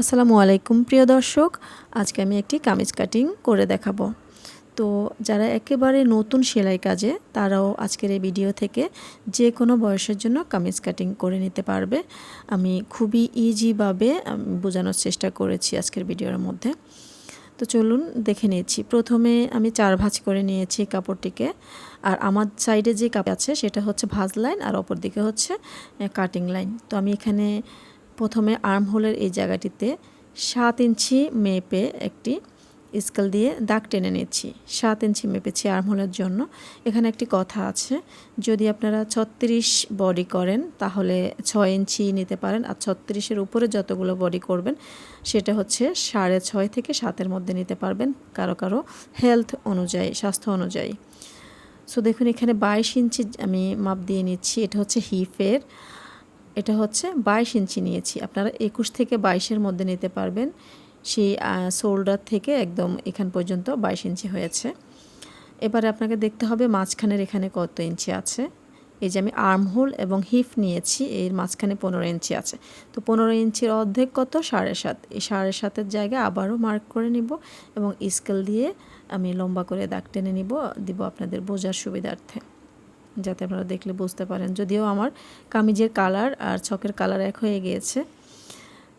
আসসালামু আলাইকুম, প্রিয় দর্শক। আজকে আমি একটি কামিজ কাটিং করে দেখাবো। তো যারা একেবারে নতুন সেলাই কাজে, তারাও আজকের এই ভিডিও থেকে যে কোনো বয়সের জন্য কামিজ কাটিং করে নিতে পারবে। আমি খুবই ইজিভাবে বোঝানোর চেষ্টা করেছি আজকের ভিডিওর মধ্যে। তো চলুন দেখে নিয়েছি প্রথমে আমি চার ভাঁজ করে নিয়েছি কাপড়টিকে। আর আমার সাইডে যে কাপড় আছে, সেটা হচ্ছে ভাঁজ লাইন আর অপর দিকে হচ্ছে কাটিং লাইন তো আমি এখানে প্রথমে আর্ম হোলের এই জায়গাটিতে সাত ইঞ্চি মেপে একটি স্কেল দিয়ে দাগ টেনে নিচ্ছি। সাত ইঞ্চি মেপেছি আর্ম হোলের জন্য। এখানে একটি কথা আছে, যদি আপনারা ছত্রিশ বডি করেন, তাহলে ছয় ইঞ্চি নিতে পারেন আর ছত্রিশের উপরে যতগুলো বডি করবেন, সেটা হচ্ছে সাড়ে ছয় থেকে সাতের মধ্যে নিতে পারবেন কারও কারও হেলথ অনুযায়ী, স্বাস্থ্য অনুযায়ী। সো দেখুন, এখানে বাইশ ইঞ্চি আমি মাপ দিয়ে নিচ্ছি, এটা হচ্ছে হিফের এটা হচ্ছে বাইশ ইঞ্চি নিয়েছি। আপনারা একুশ থেকে বাইশের মধ্যে নিতে পারবেন। সেই শোল্ডার থেকে একদম এখান পর্যন্ত বাইশ ইঞ্চি হয়েছে। এবারে আপনাকে দেখতে হবে মাঝখানের এখানে কত ইঞ্চি আছে। এই যে আমি আর্ম হোল এবং হিপ নিয়েছি, এর মাঝখানে পনেরো ইঞ্চি আছে। তো পনেরো ইঞ্চির অর্ধেক কত? সাড়ে সাত। এই সাড়ে সাতের জায়গায় আবারও মার্ক করে নিব এবং স্কেল দিয়ে আমি লম্বা করে দাগ টেনে নিব, দিব আপনাদের বোঝার সুবিধার্থে। যাতে আপনারা দেখলে বুঝতে পারেন। যদিও আমার কামিজের কালার আর ছকের কালার এক হয়ে গিয়েছে।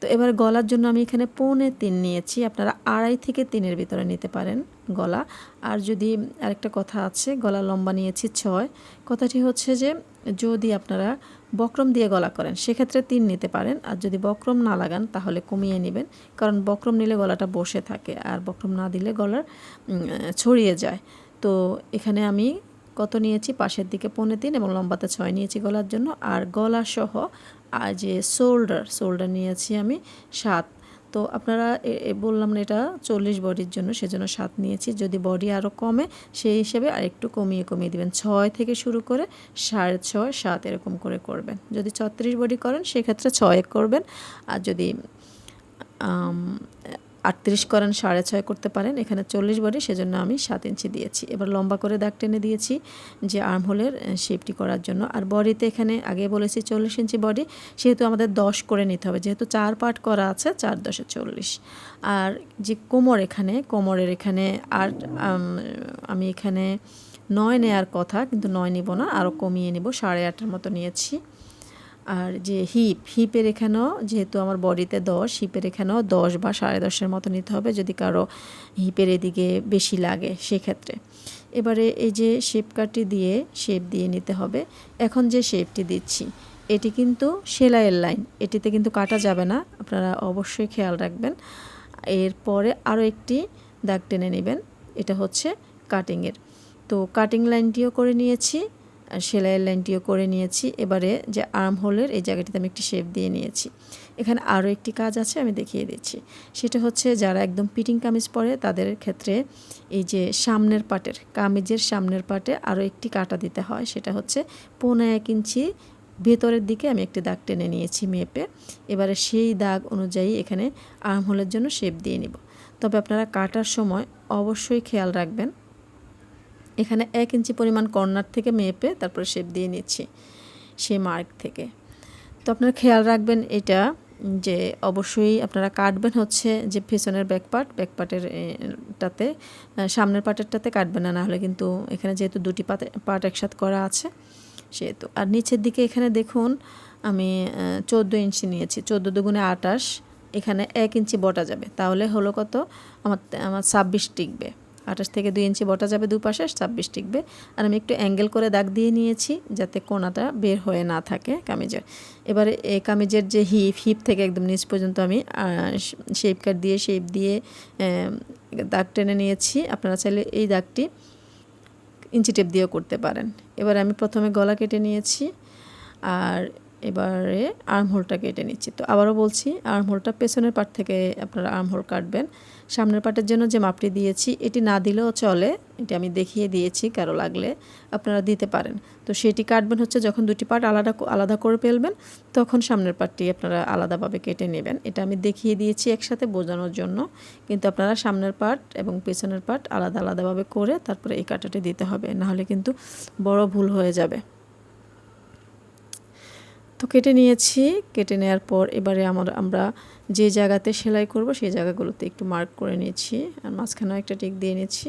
তো এবার গলার জন্য আমি এখানে পৌনে তিন নিয়েছি। আপনারা আড়াই থেকে তিনের ভিতরে নিতে পারেন গলা। আর যদি আরেকটা কথা আছে গলা লম্বা নিয়েছি ছয়। কথাটি হচ্ছে যে, যদি আপনারা বক্রম দিয়ে গলা করেন, সেক্ষেত্রে তিন নিতে পারেন। আর যদি বক্রম না লাগান, তাহলে কমিয়ে নেবেন। কারণ বক্রম নিলে গলাটা বসে থাকে, আর বক্রম না দিলে গলার ছড়িয়ে যায়। তো এখানে আমি কত নিয়েছি? পাশের দিকে পৌনে তিন এবং লম্বাতে ছয় নিয়েছি গলার জন্য। আর গলা সহ আর যে শোল্ডার শোল্ডার নিয়েছি আমি সাত। তো আপনারা বললাম না এটা চল্লিশ বডির জন্য, সেজন্য সাত নিয়েছি। যদি বডি আরও কমে, সেই হিসেবে আর একটু কমিয়ে কমিয়ে দিবেন। ছয় থেকে শুরু করে সাড়ে ছয়, সাত এরকম করে করবেন। যদি ছত্রিশ বডি করেন, সেক্ষেত্রে ছয় করবেন। আর যদি আটত্রিশ করেন, সাড়ে ছয় করতে পারেন। এখানে চল্লিশ বডি, সেজন্য আমি সাত ইঞ্চি দিয়েছি। এবার লম্বা করে দাগ টেনে দিয়েছি যে আর্ম হোলের শেপটি করার জন্য। আর বডিতে এখানে আগে বলেছি চল্লিশ ইঞ্চি বডি, সেহেতু আমাদের দশ করে নিতে হবে। যেহেতু চার পার্ট করা আছে, চার দশে চল্লিশ। আর যে কোমর এখানে, কোমরের এখানে আর আমি এখানে নয় নেয়ার কথা, কিন্তু নয় নিব না, আরও কমিয়ে নিব। সাড়ে আটের মতো নিয়েছি। আর যে হিপ, হিপের এখানেও যেহেতু আমার বডিতে দশ, হিপের এখানেও দশ বা সাড়ে দশের মতো নিতে হবে যদি কারও হিপের এদিকে বেশি লাগে সেক্ষেত্রে। এবারে এই যে শেপ কাটটি দিয়ে, শেপ দিয়ে নিতে হবে। এখন যে শেপটি দিচ্ছি, এটি কিন্তু সেলাইয়ের লাইন, এটিতে কিন্তু কাটা যাবে না, আপনারা অবশ্যই খেয়াল রাখবেন। এরপরে আরও একটি দাগ টেনে নেবেন, এটা হচ্ছে কাটিংয়ের। তো কাটিং লাইনটিও করে নিয়েছি সেলাইয়ের লাইনটিও করে নিয়েছি। এবারে যে আর্ম হোলের এই জায়গাটিতে আমি একটি শেপ দিয়ে নিয়েছি। এখানে আরও একটি কাজ আছে, আমি দেখিয়ে দিচ্ছি। সেটা হচ্ছে যারা একদম পিটিং কামিজ পরে, তাদের ক্ষেত্রে এই যে সামনের পাটের, কামিজের সামনের পাটে আরও একটি কাটা দিতে হয়। সেটা হচ্ছে পৌনে এক ইঞ্চি ভেতরের দিকে আমি একটি দাগ টেনে নিয়েছি মেপে। এবারে সেই দাগ অনুযায়ী এখানে আর্ম হোলের জন্য শেপ দিয়ে নিব। তবে আপনারা কাটার সময় অবশ্যই খেয়াল রাখবেন এখানে এক ইঞ্চি পরিমাণ কর্নার থেকে মেপে তারপরে শেপ দিয়ে নিচ্ছি সে মার্ক থেকে। তো আপনারা খেয়াল রাখবেন এটা যে অবশ্যই আপনারা কাটবেন হচ্ছে যে পেছনের ব্যাক পার্ট ব্যাক টাতে সামনের পার্টেরটাতে কাটবেন না হলে কিন্তু এখানে যেহেতু দুটি পাতে পার্ট একসাথে করা আছে, সেহেতু। আর নিচের দিকে এখানে দেখুন, আমি চোদ্দ ইঞ্চি নিয়েছি, চোদ্দ দুগুণে আটাশ এখানে এক ইঞ্চি বটা যাবে, তাহলে হলো কত? আমার আমার ছাব্বিশ টিকবে। আঠাশ থেকে দুই ইঞ্চি বটা যাবে দুপাশে, ছাব্বিশ টিকবে। আর আমি একটু অ্যাঙ্গেল করে দাগ দিয়ে নিয়েছি যাতে কোনাটা বের হয়ে না থাকে কামিজের। এবারে এই কামিজের যে হিপ হিপ থেকে একদম নিচ পর্যন্ত আমি শেপ কাট দিয়ে শেপ দিয়ে দাগ টেনে নিয়েছি। আপনারা চাইলে এই দাগটি ইঞ্চি টেপ দিয়েও করতে পারেন। এবার আমি প্রথমে গলা কেটে নিয়েছি। আর এবারে আর্ম হোলটা কেটে নিচ্ছি। তো আবারও বলছি আর্ম হোলটা পেছনের পাট থেকে আপনারা আর্ম হোল কাটবেন। সামনের পাটের জন্য যে মাপটি দিয়েছি, এটি না দিলেও চলে। এটি আমি দেখিয়ে দিয়েছি কারও লাগলে আপনারা দিতে পারেন। তো সেটি কাটবেন হচ্ছে যখন দুটি পার্ট আলাদা আলাদা করে ফেলবেন, তখন সামনের পার্টটি আপনারা আলাদাভাবে কেটে নেবেন। এটা আমি দেখিয়ে দিয়েছি একসাথে বোঝানোর জন্য। কিন্তু আপনারা সামনের পার্ট এবং পেছনের পার্ট আলাদা আলাদাভাবে করে তারপরে এই কাটাটি দিতে হবে। নাহলে কিন্তু বড় ভুল হয়ে যাবে। তো কেটে নিয়েছি। কেটে নেওয়ার পর এবারে আমার, আমরা যে জায়গাতে সেলাই করব সেই জায়গাগুলোতে একটু মার্ক করে নিয়েছি। আর মাঝখানেও একটা টিক দিয়ে নিয়েছি।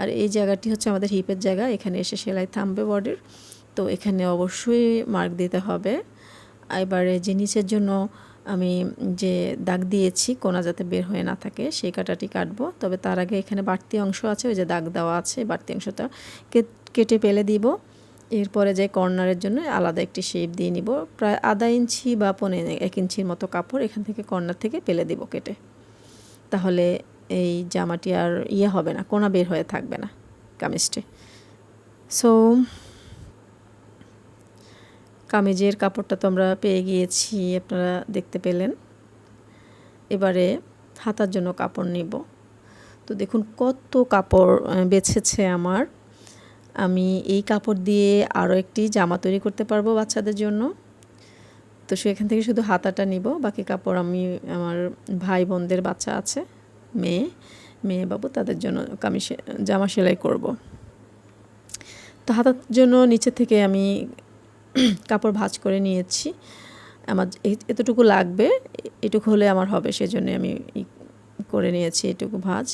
আর এই জায়গাটি হচ্ছে আমাদের হিপের জায়গা। এখানে এসে সেলাই থামবে বডির তো এখানে অবশ্যই মার্ক দিতে হবে। এবারে যে নিচের জন্য আমি যে দাগ দিয়েছি, কোনা যাতে বের হয়ে না থাকে, সেই কাটাটি কাটবো। তবে তার আগে এখানে বাড়তি অংশ আছে, ওই যে দাগ দেওয়া আছে, বাড়তি অংশটা কেটে পেলে দিব। এরপরে যে কর্নারের জন্য আলাদা একটি শেপ দিয়ে নিব। প্রায় আধা ইঞ্চি বা পনেরো এক ইঞ্চির মতো কাপড় এখান থেকে কর্নার থেকে পেলে দিব কেটে। তাহলে এই জামাটি আর ইয়ে হবে না, কোনা বের হয়ে থাকবে না কামিজটি। সো কামিজের কাপড়টা তো আমরা পেয়ে গিয়েছি, আপনারা দেখতে পেলেন। এবারে হাতার জন্য কাপড় নিব। তো দেখুন কত কাপড় বেছেছে আমার। আমি এই কাপড় দিয়ে আরও একটি জামা তৈরি করতে পারব বাচ্চাদের জন্য। তো সেখান থেকে শুধু হাতাটা নিব, বাকি কাপড় আমি আমার ভাই বোনদের বাচ্চা আছে, মেয়ে মেয়ে বাবু, তাদের জন্য কামি জামা সেলাই করব। তো হাতার জন্য নিচে থেকে আমি কাপড় ভাজ করে নিয়েছি। আমার এতটুকু লাগবে, এটুকু হলে আমার হবে, সেজন্য আমি করে নিয়েছি এটুকু ভাজ।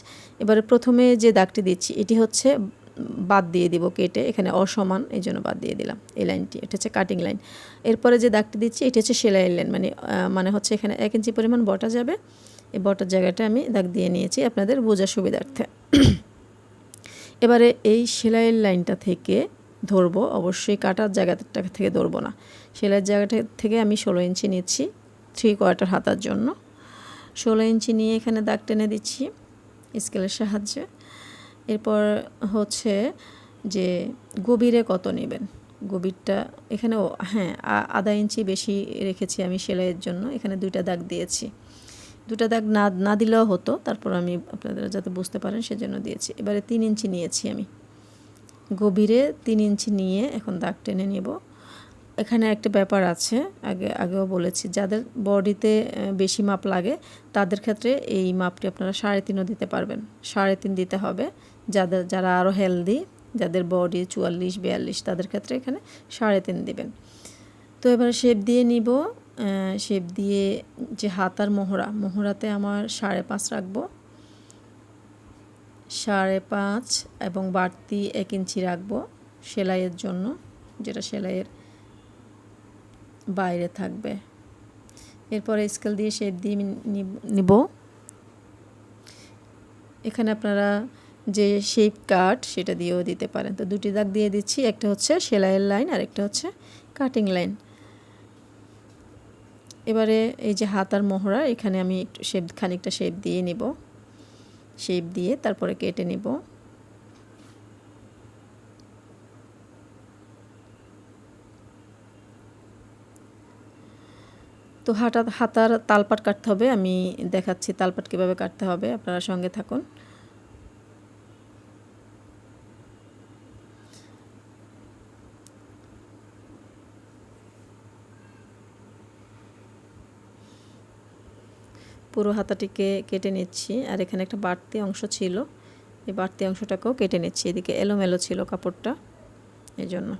এবারে প্রথমে যে দাগটি দিচ্ছি, এটি হচ্ছে বাদ দিয়ে দিব কেটে, এখানে অসমান এই জন্য বাদ দিয়ে দিলাম এই লাইনটি। এটা হচ্ছে কাটিং লাইন এরপরে যে দাগটি দিচ্ছি, এটি হচ্ছে সেলাই লাইন মানে মানে হচ্ছে এখানে এক ইঞ্চি পরিমাণ বটা যাবে। এই বটার জায়গাটা আমি দাগ দিয়ে নিয়েছি আপনাদের বোঝার সুবিধার্থে। এবারে এই সেলাইয়ের লাইনটা থেকে ধরবো, অবশ্যই কাটার জায়গাটা থেকে ধরবো না। সেলাইয়ের জায়গাটা থেকে আমি ষোলো ইঞ্চি নিচ্ছি থ্রি কোয়ার্টার হাতার জন্য। ষোলো ইঞ্চি নিয়ে এখানে দাগ টেনে দিচ্ছি স্কেলের সাহায্যে। এরপর হচ্ছে যে গভীরে কত নেবেন? গভীরটা এখানে হ্যাঁ আধা ইঞ্চি বেশি রেখেছি আমি সেলাইয়ের জন্য। এখানে দুইটা দাগ দিয়েছি। দুটা দাগ না না দিলেও হতো। তারপর আমি আপনারা যাতে বুঝতে পারেন সেজন্য দিয়েছি। এবারে তিন ইঞ্চি নিয়েছি আমি। গভীরে তিন ইঞ্চি নিয়ে এখন দাগ টেনে নেব। এখানে একটা ব্যাপার আছে, আগে, আগেও বলেছি, যাদের বডিতে বেশি মাপ লাগে, তাদের ক্ষেত্রে এই মাপটি আপনারা সাড়ে তিনও দিতে পারবেন। সাড়ে তিন দিতে হবে, যাদের, যারা আরও হেলদি, যাদের বডি চুয়াল্লিশ, বিয়াল্লিশ, তাদের ক্ষেত্রে এখানে সাড়ে তিন দিবেন। তো এবার শেপ দিয়ে নিব শেপ দিয়ে যে হাত আর মোহরা, মোহরাতে আমার সাড়ে পাঁচ রাখব। সাড়ে পাঁচ এবং বাড়তি এক ইঞ্চি রাখব সেলাইয়ের জন্য, যেটা সেলাইয়ের বাইরে থাকবে। এরপরে স্কেল দিয়ে শেপ দিয়ে নিব এখানে আপনারা যে শেপ কাট সেটা দিয়েও দিতে পারেন। তো দুটি দাগ দিয়ে দিচ্ছি, একটা হচ্ছে সেলাইয়ের লাইন আর একটা হচ্ছে কাটিং লাইন এবারে এই যে হাত আর মোহরা, এখানে আমি একটু শেপ খানিকটা শেপ দিয়ে নিব। শেপ দিয়ে তারপরে কেটে নিব। তো হাটা হাতার তালপাট কাটতে হবে। আমি দেখাচ্ছি তালপাট কীভাবে কাটতে হবে। আপনারা সঙ্গে থাকুন। পুরো হাতাটিকে কেটে নিচ্ছি। আর এখানে একটা বাড়তি অংশ ছিল। এই বাড়তি অংশটাকেও কেটে নিচ্ছি। এদিকে এলোমেলো ছিল কাপড়টা। এই জন্য।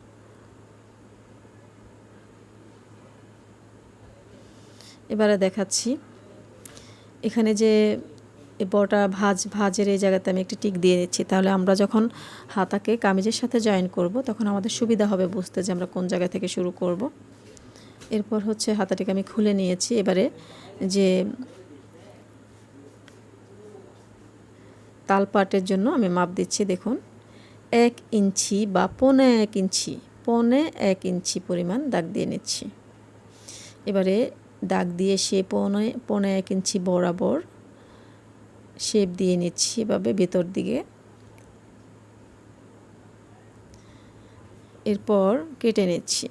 এবারে দেখাচ্ছি। এখানে যে বটা ভাজ, ভাজের এই জায়গাতে আমি একটি টিক দিয়ে দিচ্ছি। তাহলে আমরা যখন হাতাকে কামিজের সাথে জয়েন করব, তখন আমাদের সুবিধা হবে বুঝতে যে আমরা কোন জায়গা থেকে শুরু করব। এরপর হচ্ছে হাতাটিকে আমি খুলে নিয়েছি। এবারে যে তালপাটের জন্য আমি মাপ দিচ্ছি, দেখুন। এক ইঞ্চি বা পনে এক ইঞ্চি, পনে এক ইঞ্চি পরিমাণ দাগ দিয়ে নিচ্ছি। এবারে দাগ দিয়ে সে পনে পনে এক ইঞ্চি বরাবর শেপ দিয়ে নিচ্ছি এভাবে ভেতর দিকে। এরপর কেটে নিচ্ছি।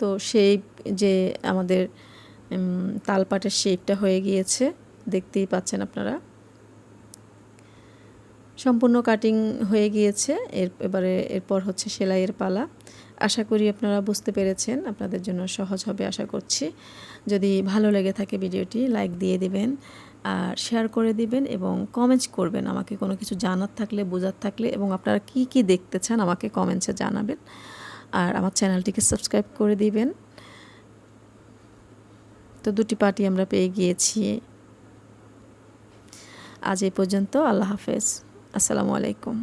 তো সেই যে আমাদের তালপাটের শেপটা হয়ে গিয়েছে, দেখতেই পাচ্ছেন আপনারা। সম্পূর্ণ কাটিং হয়ে গিয়েছে। এর, এবারে, এরপর হচ্ছে সেলাইয়ের পালা। আশা করি আপনারা বুঝতে পেরেছেন। আপনাদের জন্য সহজ হবে, আশা করছি। যদি ভালো লেগে থাকে ভিডিওটি লাইক দিয়ে দিবেন, আর শেয়ার করে দিবেন এবং কমেন্টস করবেন। আমাকে কোনো কিছু জানার থাকলে, বোঝার থাকলে এবং আপনারা কি কি দেখতে চান, আমাকে কমেন্টসে জানাবেন। আর আমার চ্যানেলটিকে সাবস্ক্রাইব করে দিবেন। তো দুটি পার্টি আমরা পেয়ে গিয়েছি। আজ এই পর্যন্ত, আল্লাহ হাফেজ। আসসালামু আলাইকুম